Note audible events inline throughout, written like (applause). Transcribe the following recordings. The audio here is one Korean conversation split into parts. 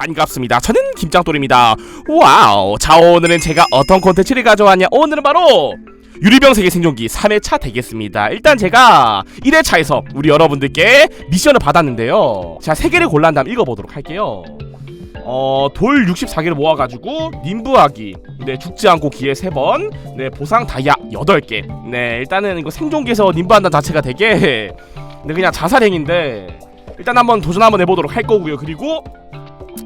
반갑습니다. 저는 김짱돌입니다. 와우. 자, 오늘은 제가 어떤 콘텐츠를 가져왔냐? 오늘은 바로 유리병 세계 생존기 3회차 되겠습니다. 일단 제가 1회차에서 우리 여러분들께 미션을 받았는데요. 자, 3개를 골란 다음 읽어보도록 할게요. 어, 돌 64개를 모아가지고 님부하기 네 죽지 않고 기회 3번 네 보상 다이아 8개 네 일단은 이거 생존기에서 님부한다는 자체가 되게 네 그냥 자살행인데 일단 한번 도전 한번 해보도록 할 거고요 그리고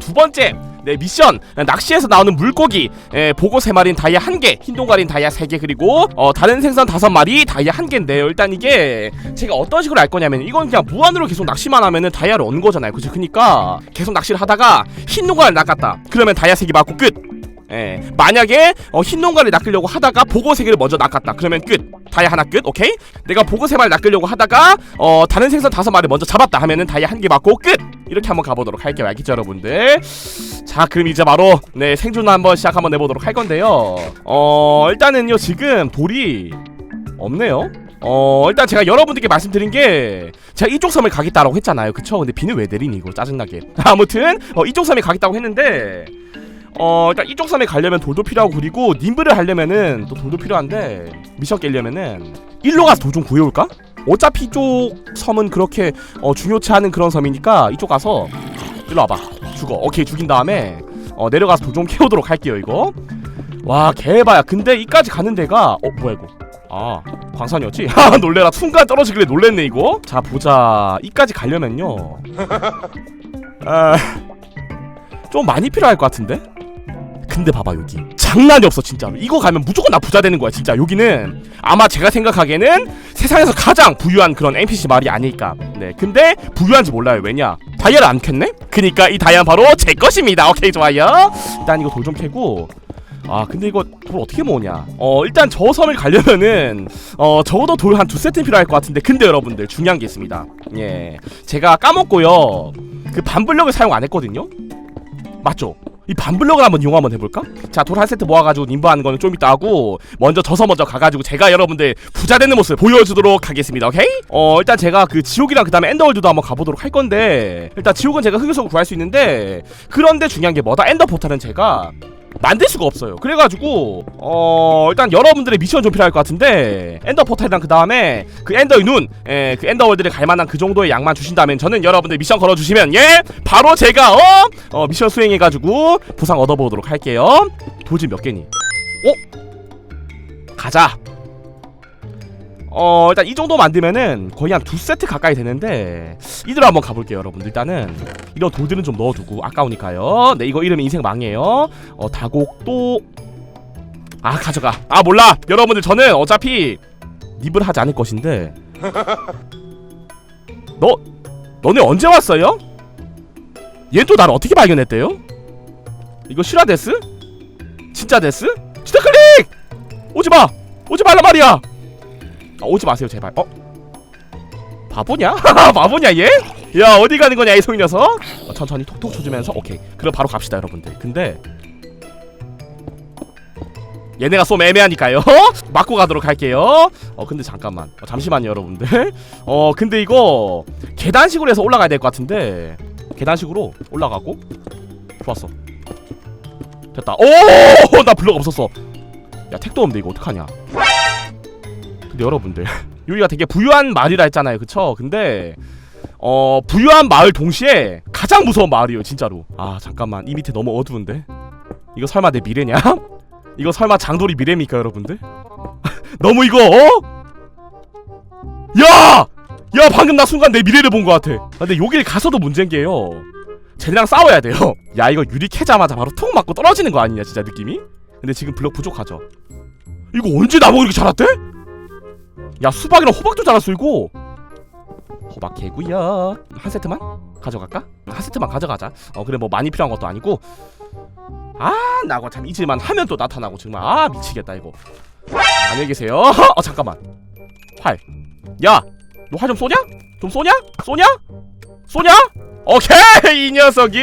두 번째 네 미션 낚시에서 나오는 물고기 예, 보고 세 마리는 다이아 한 개, 흰 동가리는 다이아 세 개, 그리고 어, 다른 생선 다섯 마리 다이아 한 개인데요. 일단 이게 제가 어떤 식으로 할 거냐면 이건 그냥 무한으로 계속 낚시만 하면은 다이아를 얻는 거잖아요. 그죠? 그니까 계속 낚시를 하다가 흰 동가리를 낚았다. 그러면 다이아 세개 맞고 끝. 예, 만약에 어, 흰 농가를 낚으려고 하다가 보고 세 개를 먼저 낚았다. 그러면 끝. 다이아 하나 끝. 오케이? 내가 보고 세 마리 낚으려고 하다가 어, 다른 생선 다섯 마리 먼저 잡았다 하면은 다이아 한 개 맞고 끝. 이렇게 한번 가보도록 할게요. 알겠죠, 여러분들? 자, 그럼 이제 바로 네 생존 한번 시작 한번 해보도록 할 건데요. 어, 일단은요 지금 돌이 없네요. 어 일단 제가 여러분들께 말씀드린 게 제가 이쪽 섬을 가겠다라고 했잖아요 그쵸 근데 비는 왜 내리니 이거 짜증나게 (laughs) 아무튼 어, 이쪽 섬에 가겠다고 했는데 어 일단 이쪽 섬에 가려면 돌도 필요하고 그리고 님브를 하려면은 또 돌도 필요한데 미션 깨려면은 일로 가서 돌 좀 구해올까? 어차피 이쪽 섬은 그렇게 어 중요치 않은 그런 섬이니까 이쪽 가서 일로 와봐. 죽어. 오케이 죽인 다음에 어 내려가서 돌 좀 캐오도록 할게요 이거. 와 개봐야. 근데 이까지 가는 데가 어 뭐야 이거? 아 광산이었지? 하 (laughs) 놀래라. 순간 떨어지길래 놀랬네 이거. 자 보자. 이까지 가려면요. (laughs) 아 좀 많이 필요할 것 같은데? 근데 봐봐 여기 장난이 없어 진짜로 이거 가면 무조건 나 부자 되는 거야 진짜. 여기는 아마 제가 생각하기에는 세상에서 가장 부유한 그런 NPC 말이 아닐까. 네 근데 부유한지 몰라요. 왜냐? 다이아를 안 캤네? 그니까 이 다이아는 바로 제 것입니다. 오케이 좋아요. 일단 이거 돌 좀 캐고. 아 근데 이거 돌 어떻게 모으냐? 어 일단 저 섬을 가려면은 어 적어도 돌 한 두 세트 필요할 것 같은데 근데 여러분들 중요한 게 있습니다. 예. 제가 까먹고요. 그 반블럭을 사용 안 했거든요? 맞죠? 이 반블럭을 한번 이용 한번 해볼까? 자 돌 한 세트 모아가지고 님부하는 거는 좀 이따 하고 먼저 저서 먼저 가가지고 제가 여러분들 부자 되는 모습 보여주도록 하겠습니다 오케이? 어 일단 제가 그 지옥이랑 그 다음에 엔더월드도 한번 가보도록 할 건데 일단 지옥은 제가 흑요석을 구할 수 있는데 그런데 중요한 게 뭐다 엔더 포탈은 제가 만들 수가 없어요. 그래가지고 어 일단 여러분들의 미션 좀 필요할 것 같은데 엔더 포탈이랑 그 다음에 그 엔더의 눈, 예, 그 엔더월드를 갈만한 그 정도의 양만 주신다면 저는 여러분들 미션 걸어주시면 예 바로 제가 어, 어 미션 수행해가지고 보상 얻어보도록 할게요. 도지 몇 개니? 어? 가자. 어 일단 이 정도 만들면은 거의 한 두 세트 가까이 되는데 이대로 한번 가볼게요 여러분들 일단은 이런 돌들은 좀 넣어두고 아까우니까요 네 이거 이러면 인생 망해요 어 다곡도 아 가져가 아 몰라 여러분들 저는 어차피 립을 하지 않을 것인데 (laughs) 너 너네 언제 왔어요? 얘또 나를 어떻게 발견했대요? 이거 실화 데스? 진짜 데스? 진짜 클릭! 오지마! 오지 말란 말이야! 아, 오지 마세요 제발. 어? 바보냐? (laughs) 바보냐 얘? 야 어디 가는 거냐 이 소이 녀석? 어, 천천히 톡톡 쳐주면서 오케이. 그럼 바로 갑시다 여러분들. 근데 얘네가 좀 애매하니까요. (laughs) 맞고 가도록 할게요. 어 근데 잠깐만. 어, 잠시만요 여러분들. (laughs) 어 근데 이거 계단식으로 해서 올라가야 될 것 같은데. 계단식으로 올라가고. 좋았어. 됐다. 오나 블럭 없었어. 야 택도 없는데 이거 어떡하냐 근데 여러분들 (laughs) 여기가 되게 부유한 마을이라 했잖아요 그쵸 근데 어 부유한 마을 동시에 가장 무서운 마을이에요 진짜로 아 잠깐만 이 밑에 너무 어두운데 이거 설마 내 미래냐? (laughs) 이거 설마 장돌이 미래입니까 여러분들? (laughs) 너무 이거 어? 야! 야 방금 나 순간 내 미래를 본 것 같아 아, 근데 여길 가서도 문제인 게요 쟤네랑 싸워야 돼요 야 이거 유리 캐자마자 바로 툭 맞고 떨어지는 거 아니냐 진짜 느낌이? 근데 지금 블럭 부족하죠 이거 언제 나무 이렇게 자랐대? 야 수박이랑 호박도 자랐어 이거 호박 개구야. 한 세트만 가져갈까? 한 세트만 가져가자. 어 그래 뭐 많이 필요한 것도 아니고. 아 나고 참 잊을만 하면 또 나타나고 정말. 아 미치겠다 이거. 안녕히 계세요. (laughs) 어 잠깐만. 활야 너 활 좀 쏘냐? 좀 쏘냐? 쏘냐? 쏘냐? 오케이 이 녀석이.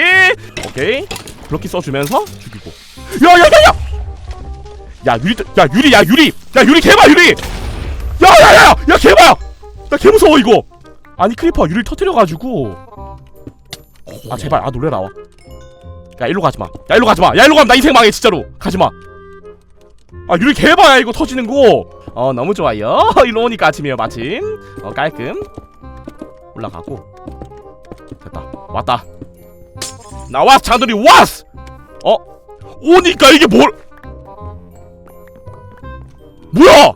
오케이. 그렇게 써주면서 죽이고. 야야야야! 야 유리 야 유리 야 유리! 야 유리 개봐 유리 야야야야 야 개봐! 나개 무서워 이거. 아니 크리퍼 유리를 터뜨려가지고. 아 제발 아 놀래라. 야 일로 가지마. 야 일로 가지마. 야 일로 가면 나 인생 망해 진짜로. 가지마. 아 유리 개봐야 이거 터지는 거어 너무 좋아요. (laughs) 일로 오니까 아침이에요 마침. 어 깔끔. 올라가고. 됐다. 왔다. 나왔 자들이 왔어! 어? 오니까 이게 뭘? 뭐야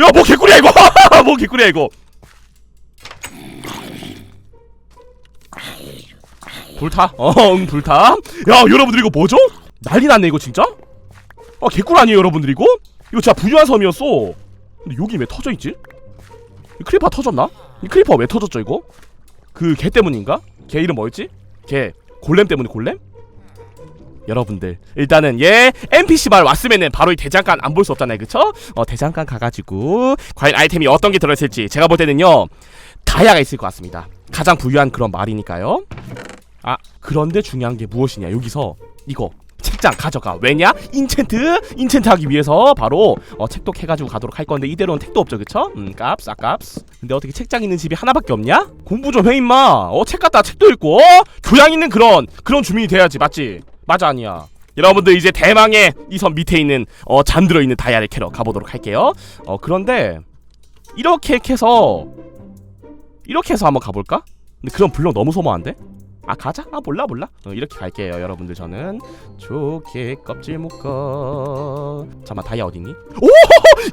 야 뭐 개꿀이야 이거 뭐 개꿀이야 이거 불타? 어 응 불타 야 여러분들 이거 뭐죠? 난리 났네 이거 진짜? 아 개꿀 아니에요 여러분들 이거? 이거 진짜 부유한 섬이었어 근데 여기 왜 터져 있지? 이 크리퍼 터졌나? 이 크리퍼 왜 터졌죠 이거? 그 개 때문인가? 개 이름 뭐였지? 개 골렘 때문에 골렘? 여러분들. 일단은 얘 NPC 말 왔으면은 바로 이 대장간 안 볼 수 없잖아요. 그쵸? 어 대장간 가가지고 과연 아이템이 어떤 게 들어있을지 제가 볼 때는요 다이아가 있을 것 같습니다. 가장 부유한 그런 말이니까요. 아 그런데 중요한 게 무엇이냐? 여기서 이거 책장 가져가. 왜냐? 인챈트 인챈트 하기 위해서 바로 어, 책도 캐가지고 가도록 할 건데 이대로는 택도 없죠. 그쵸? 음 값스 아값스. 근데 어떻게 책장 있는 집이 하나밖에 없냐? 공부 좀 해 임마. 어책 갖다 책도 읽고 어? 교양 있는 그런 그런 주민이 돼야지. 맞지 맞아 아니야. 여러분들 이제 대망의 이섬 밑에 있는 어 잠들어 있는 다이아를 캐러 가보도록 할게요. 어 그런데 이렇게 캐서 이렇게 해서 한번 가볼까? 근데 그럼 블록 너무 소모한데 아 가자? 아 몰라 몰라. 어, 이렇게 갈게요 여러분들 저는. 좋게 껍질 묶어. 잠만 다이아 어디니? 오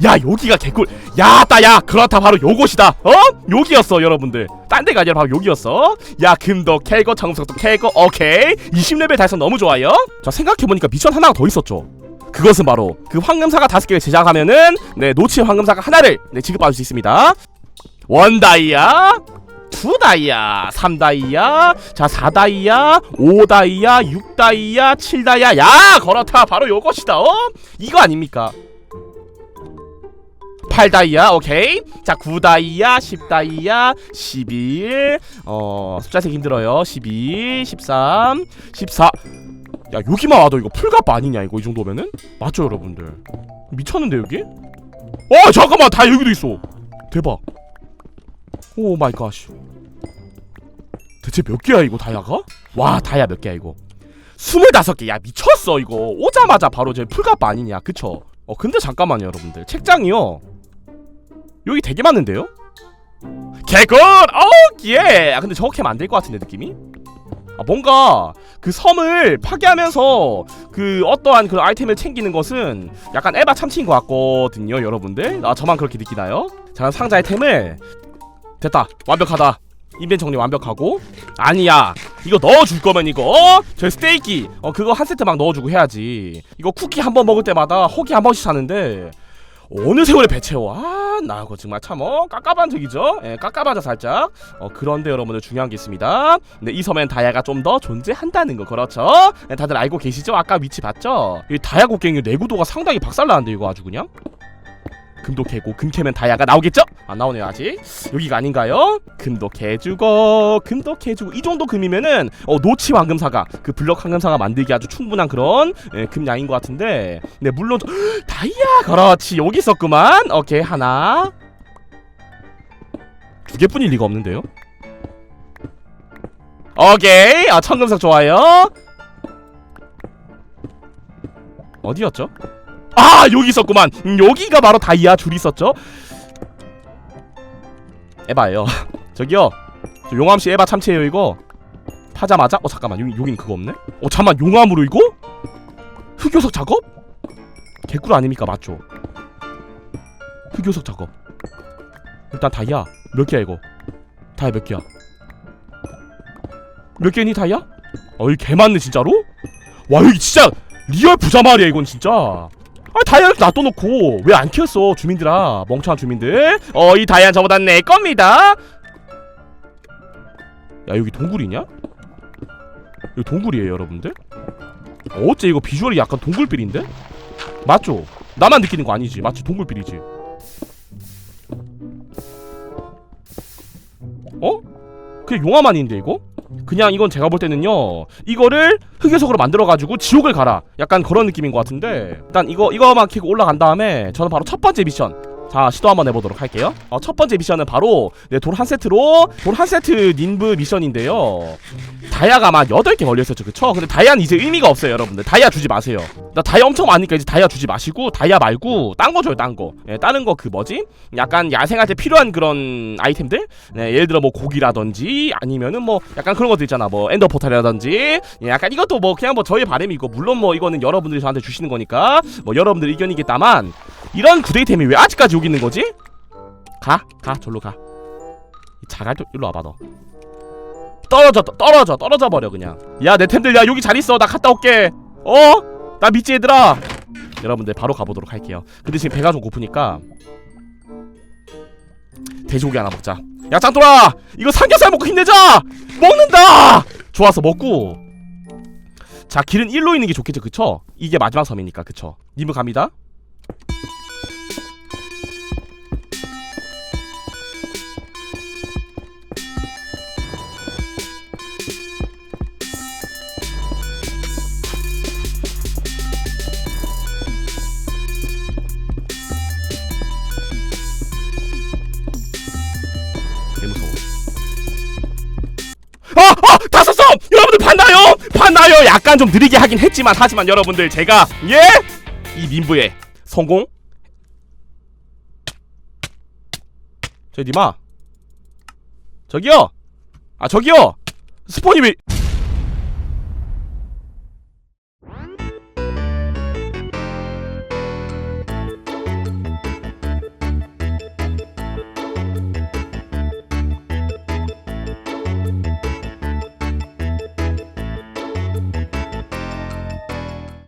야 여기가 개꿀. 야 따야 그렇다. 바로 요곳이다. 어? 여기였어 여러분들. 딴 데가 아니라 바로 여기였어. 야 금도 캐고 정석도 캐고 오케이. 20레벨 달성 너무 좋아요. 자 생각해보니까 미션 하나가 더 있었죠. 그것은 바로 그 황금사가 다섯 개를 제작하면은 네 놓친 황금사가 하나를 네 지급받을 수 있습니다. 원 다이아 투 다이아, 3 다이아, 자 4 다이아, 5 다이아, 6 다이아, 7 다이아. 야, 걸었다. 바로 요것이다. 어? 이거 아닙니까? 8 다이아, 오케이. 자, 9 다이아, 10 다이아, 11. 어, 숫자 세기 힘들어요. 12, 13, 14. 야, 여기만 와도 이거 풀값 아니냐, 이거 이 정도면은? 맞죠, 여러분들? 미쳤는데 여기? 어, 잠깐만. 다 여기도 있어. 대박. 오 마이 갓. 대체 몇 개야 이거 다이아가? 와 다이아 몇 개야 이거? 25개. 야 미쳤어 이거. 오자마자 바로 제 풀값 아니냐. 그쵸? 어 근데 잠깐만요 여러분들. 책장이요. 여기 되게 많은데요? 개꿀! 어 예! 아 근데 저렇게 될것 같은데 느낌이? 아 뭔가 그 섬을 파괴하면서 그 어떠한 그 아이템을 챙기는 것은 약간 에바 참치인 것 같거든요 여러분들 아 저만 그렇게 느끼나요? 자 상자 아이템을 됐다. 완벽하다. 인벤 정리 완벽하고. 아니야. 이거 넣어줄 거면 이거. 어? 저 스테이키. 어 그거 한 세트 막 넣어주고 해야지. 이거 쿠키 한 번 먹을 때마다 호기 한 번씩 사는데 어느 세월에 배 채워? 아나 그거 정말 참어 깝깝한적이죠? 예 깝깝하죠 살짝. 어 그런데 여러분들 중요한 게 있습니다. 근데 이 섬엔 다이아가 좀 더 존재한다는 거 그렇죠? 예, 다들 알고 계시죠? 아까 위치 봤죠? 이 다이아 곡괭이 내구도가 상당히 박살나는데 이거 아주 그냥 금도 캐고 금 캐면 다이아가 나오겠죠? 안 나오네요 아직. 여기가 아닌가요? 금도 캐주고 금도 캐주고 이 정도 금이면은 어 노치 황금사가 그 블럭 황금사가 만들기 아주 충분한 그런 예, 금량인 것 같은데. 네 물론 저- 헉, (gasps) 다이아! 그렇지 여기 있었구만. 오케이 하나. 두 개뿐일 리가 없는데요? 오케이 아 청금석 좋아요. 어디였죠? 아 여기 있었구만. 음, 여기가 바로 다이아 줄이 있었죠? 에바예요. (laughs) 저기요. 저 용암씨 에바 참치예요 이거. 파자마자? 어 잠깐만. 여기 여긴 그거 없네? 어 잠만. 용암으로 이거? 흑요석 작업? 개꿀 아닙니까? 맞죠? 흑요석 작업. 일단 다이아. 몇 개야 이거? 다이아 몇 개야? 몇 개니 다이아? 어이 개 많네 진짜로? 와 여기 진짜 리얼 부자 마을이야 이건 진짜 아 다이아를 놔둬놓고 왜 안 키웠어 주민들아 멍청한 주민들 어 이 다이아 저보다 내 겁니다 야 여기 동굴이냐? 여기 동굴이에요 여러분들 어째 이거 비주얼이 약간 동굴빌인데? 맞죠? 나만 느끼는 거 아니지 맞지 동굴빌이지 어? 그냥 용암 아닌데 이거? 그냥 이건 제가 볼 때는요 이거를 흑요석으로 만들어가지고 지옥을 가라. 약간 그런 느낌인 것 같은데. 일단 이거 이거만 키고 올라간 다음에 저는 바로 첫 번째 미션 자 시도 한번 해보도록 할게요. 어, 첫 번째 미션은 바로 네, 돌 한 세트로 돌 한 세트 님브 미션인데요. 다이아가 아마 8개 걸려있었죠. 그쵸? 근데 다이아는 이제 의미가 없어요 여러분들. 다이아 주지 마세요. 나 다이아 엄청 많으니까 이제 다이아 주지 마시고 다이아 말고 딴 거 줘요 딴거. 예, 다른 거 그 뭐지? 약간 야생할 때 필요한 그런 아이템들? 네, 예를 들어 뭐 고기라든지 아니면은 뭐 약간 그런 것도 있잖아. 뭐 엔더 포탈이라든지. 예, 약간 이것도 뭐 그냥 뭐 저의 바람이고 물론 뭐 이거는 여러분들이 저한테 주시는 거니까 뭐 여러분들 의견이겠다만 이런 구데이템이 왜 아직까지 여기 있는 거지? 가, 가, 절로 가. 이 자갈도 일로 와봐 너. 떨어져, 떠- 떨어져, 떨어져 버려 그냥. 야 내 템들 야 여기 잘 있어 나 갔다 올게. 어? 나 믿지 얘들아. 여러분들 바로 가보도록 할게요. 근데 지금 배가 좀 고프니까 돼지고기 하나 먹자. 야 짱돌아, 이거 삼겹살 먹고 힘내자. 먹는다. 좋았어 먹고. 자 길은 일로 있는 게 좋겠죠, 그쵸? 이게 마지막 섬이니까 그쵸? 님은 갑니다. 약간 좀 느리게 하긴 했지만 하지만 여러분들 제가 예? 이 민부의 성공? 저 니마 저기요! 아 저기요! 스폰이 왜